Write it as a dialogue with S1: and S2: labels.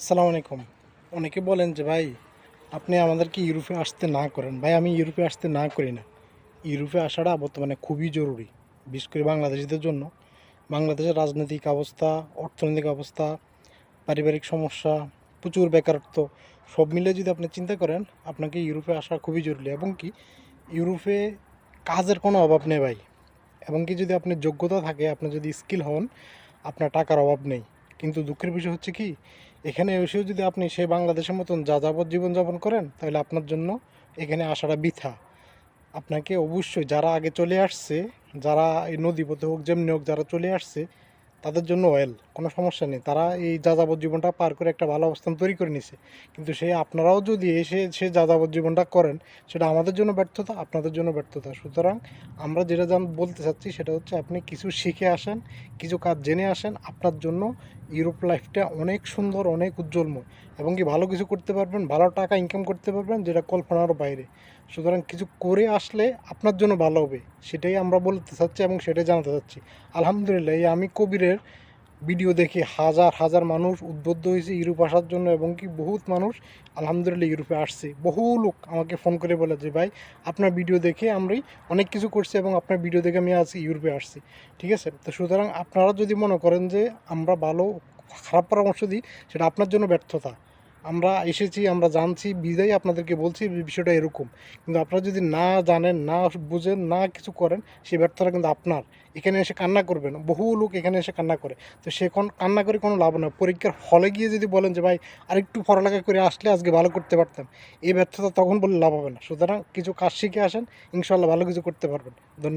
S1: আসসালামু আলাইকুম। অনেকে বলেন যে, ভাই, আপনি আমাদেরকে ইউরোপে আসতে না করেন। ভাই, আমি ইউরোপে আসতে না করি না। ইউরোপে আসাটা বর্তমানে খুবই জরুরি, বিশেষ করে বাংলাদেশিদের জন্য। বাংলাদেশের রাজনৈতিক অবস্থা, অর্থনৈতিক অবস্থা, পারিবারিক সমস্যা, প্রচুর বেকারত্ব, সব মিলে যদি আপনি চিন্তা করেন, আপনাকে ইউরোপে আসা খুবই জরুরি। এবং কি, ইউরোপে কাজের কোনো অভাব নেই ভাই। এবং কি, যদি আপনার যোগ্যতা থাকে, আপনি যদি স্কিল হন, আপনার টাকার অভাব নেই। কিন্তু দুঃখের বিষয় হচ্ছে কি, এখানে এসেও যদি আপনি সেই বাংলাদেশের মতন যাযাবর জীবনযাপন করেন, তাহলে আপনার জন্য এখানে আসাটা বৃথা। আপনাকে অবশ্যই যারা আগে চলে আসছে, যারা এই নদীপথে হোক, যেমনি হোক যারা চলে আসছে, তাদের জন্য ওয়েল কোনো সমস্যা নেই। তারা এই যাযাবর জীবনটা পার করে একটা ভালো অবস্থান তৈরি করে নিছে। কিন্তু সে আপনারাও যদি এসে সে যাযাবর জীবনটা করেন, সেটা আমাদের জন্য ব্যর্থতা, আপনাদের জন্য ব্যর্থতা। সুতরাং আমরা যেটা জান, বলতে চাচ্ছি, সেটা হচ্ছে আপনি কিছু শিখে আসেন, কিছু কাজ জেনে আসেন, আপনার জন্য ইউরোপ লাইফটা অনেক সুন্দর, অনেক উজ্জ্বলময়। এবং কি ভালো কিছু করতে পারবেন, ভালো টাকা ইনকাম করতে পারবেন, যেটা কল্পনার বাইরে। সুতরাং কিছু করে আসলে আপনার জন্য ভালো হবে, সেটাই আমরা বলতে চাচ্ছি এবং সেটাই জানাতে চাচ্ছি। আলহামদুলিল্লাহ, এই আমি কবিরের ভিডিও দেখে হাজার হাজার মানুষ উদ্বুদ্ধ হয়েছে ইউরোপ আসার জন্য এবং কি বহুত মানুষ আলহামদুলিল্লাহ ইউরোপে আসছে। বহু লোক আমাকে ফোন করে বলে যে, ভাই, আপনার ভিডিও দেখে আমরাই অনেক কিছু করছি এবং আপনার ভিডিও দেখে আমি আজ ইউরোপে আসছি। ঠিক আছে? তো সুতরাং আপনারা যদি মনে করেন যে, আমরা ভালো, খারাপ পরামর্শ দিই, সেটা আপনার জন্য ব্যর্থতা। আমরা এসেছি, আমরা জানছি, বিদায় আপনাদেরকে বলছি, বিষয়টা এরকম। কিন্তু আপনারা যদি না জানেন, না বুঝেন, না কিছু করেন সেই ব্যর্থতা কিন্তু আপনার। এখানে এসে কান্না করবেন। বহু লোক এখানে এসে কান্না করে। তো সে কোন কান্না করে কোনো লাভ না পরীক্ষার হলে গিয়ে যদি বলেন যে, ভাই, আরেকটু পড়ালেখা করে আসলে আজকে ভালো করতে পারতাম। এই ব্যর্থতা তখন বললে লাভ হবে না। সুতরাং কিছু কাজ শিখে আসেন ইনশাল্লাহ ভালো কিছু করতে পারবেন। ধন্যবাদ।